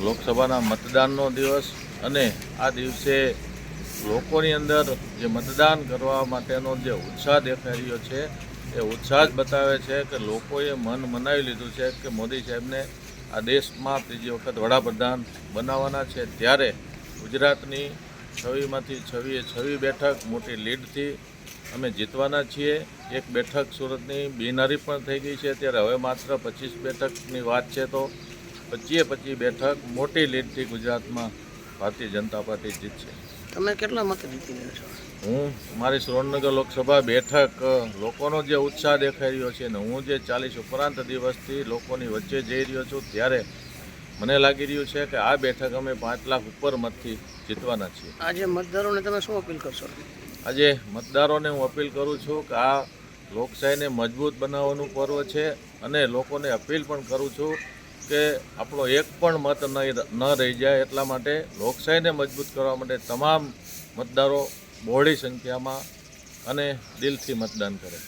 લોકસભાના મતદાનનો દિવસ અને આ દિવસે લોકોની અંદર જે મતદાન કરવા માટેનો જે ઉત્સાહ દેખાઈ રહ્યો છે, એ ઉત્સાહ જ બતાવે છે કે લોકોએ મન મનાવી લીધું છે કે મોદી સાહેબને આ દેશમાં ત્રીજી વખત વડાપ્રધાન બનાવવાના છે. ત્યારે ગુજરાતની છવીમાંથી છવીએ છવી બેઠક મોટી લીડથી અમે જીતવાના છીએ. એક બેઠક સુરતની બિનહરી પણ થઈ ગઈ છે. ત્યારે હવે માત્ર પચીસ બેઠકની વાત છે તો પચીએ પચી બેઠક મોટી લીડથી ગુજરાતમાં ભારતીય જનતા પાર્ટી જીતશે તમે કેટલા મત જીતી રહ્યા છો? હું મારી સુરેન્દ્રનગર લોકસભા બેઠક લોકોનો જે ઉત્સાહ દેખાઈ રહ્યો છે ને હું જે ચાલીસ ઉપરાંત દિવસથી લોકોની વચ્ચે જઈ રહ્યો છું ત્યારે મને લાગી રહ્યું છે કે આ બેઠક અમે પાંચ લાખ ઉપર મતથી જીતવાના છીએ. આજે મતદારોને તમે શું અપીલ કરશો? આજે મતદારોને હું અપીલ કરું છું કે આ લોકશાહીને મજબૂત બનાવવાનું પર્વ છે અને લોકોને અપીલ પણ કરું છું કે આપણો એક પણ મત ન રહી જાય એટલા માટે લોકશાહીને મજબૂત કરવા માટે તમામ મતદારો બહોળી સંખ્યામાં અને દિલથી મતદાન કરે.